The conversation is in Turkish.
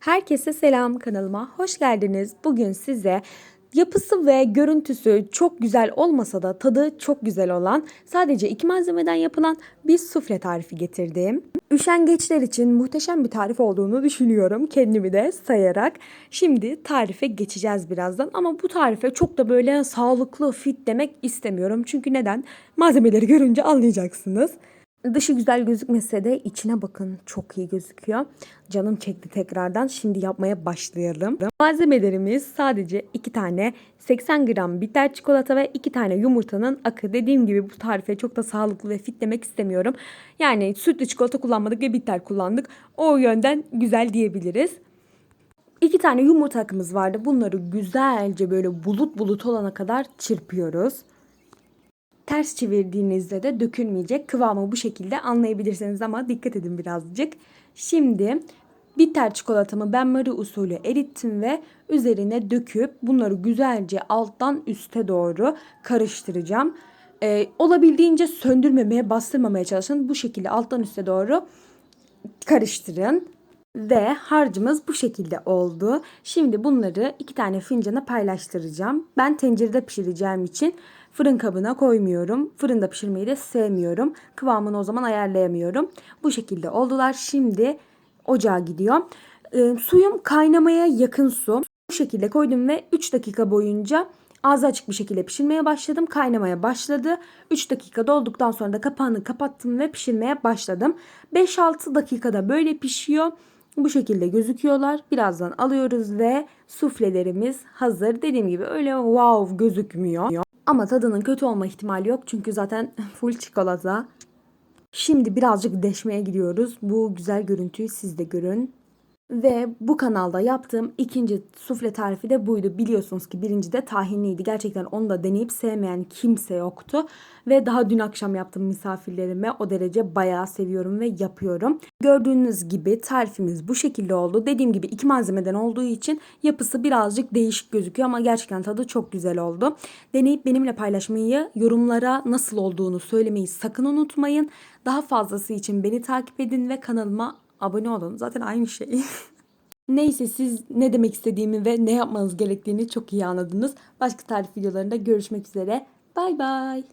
Herkese selam kanalıma hoş geldiniz. Bugün size yapısı ve görüntüsü çok güzel olmasa da tadı çok güzel olan sadece iki malzemeden yapılan bir sufle tarifi getirdim. Üşengeçler için muhteşem bir tarif olduğunu düşünüyorum kendimi de sayarak. Şimdi tarife geçeceğiz birazdan ama bu tarife çok da böyle sağlıklı fit demek istemiyorum. Çünkü neden? Malzemeleri görünce anlayacaksınız. Dışı güzel gözükmese de içine bakın çok iyi gözüküyor. Canım çekti tekrardan. Şimdi yapmaya başlayalım. Malzemelerimiz sadece 2 tane 80 gram bitter çikolata ve 2 tane yumurtanın akı. Dediğim gibi bu tarife çok da sağlıklı ve fit demek istemiyorum. Yani sütlü çikolata kullanmadık ve bitter kullandık. O yönden güzel diyebiliriz. İki tane yumurta akımız vardı. Bunları güzelce böyle bulut bulut olana kadar çırpıyoruz. Ters çevirdiğinizde de dökülmeyecek. Kıvamı bu şekilde anlayabilirsiniz ama dikkat edin birazcık. Şimdi bitter çikolatamı ben Marie usulü erittim ve üzerine döküp bunları güzelce alttan üste doğru karıştıracağım. Ee, olabildiğince söndürmemeye, bastırmamaya çalışın. Bu şekilde alttan üste doğru karıştırın. Ve harcımız bu şekilde oldu. Şimdi bunları iki tane fincana paylaştıracağım. Ben tencerede pişireceğim için fırın kabına koymuyorum. Fırında pişirmeyi de sevmiyorum. Kıvamını o zaman ayarlayamıyorum. Bu şekilde oldular. Şimdi ocağa gidiyor. Ee, suyum kaynamaya yakın su. Bu şekilde koydum ve 3 dakika boyunca ağzı açık bir şekilde pişirmeye başladım. Kaynamaya başladı. 3 dakika dolduktan sonra da kapağını kapattım ve pişirmeye başladım. 5-6 dakikada böyle pişiyor. Bu şekilde gözüküyorlar. Birazdan alıyoruz ve suflelerimiz hazır. Dediğim gibi öyle wow gözükmüyor. Ama tadının kötü olma ihtimali yok. Çünkü zaten full çikolata. Şimdi birazcık deşmeye gidiyoruz. Bu güzel görüntüyü siz de görün. Ve bu kanalda yaptığım ikinci sufle tarifi de buydu. Biliyorsunuz ki birinci de tahinliydi. Gerçekten onu da deneyip sevmeyen kimse yoktu. Ve daha dün akşam yaptım misafirlerime. O derece bayağı seviyorum ve yapıyorum. Gördüğünüz gibi tarifimiz bu şekilde oldu. Dediğim gibi iki malzemeden olduğu için yapısı birazcık değişik gözüküyor ama gerçekten tadı çok güzel oldu. Deneyip benimle paylaşmayı, yorumlara nasıl olduğunu söylemeyi sakın unutmayın. Daha fazlası için beni takip edin ve kanalıma abone olun. Zaten aynı şey. Neyse siz ne demek istediğimi ve ne yapmanız gerektiğini çok iyi anladınız. Başka tarif videolarında görüşmek üzere. Bay bay.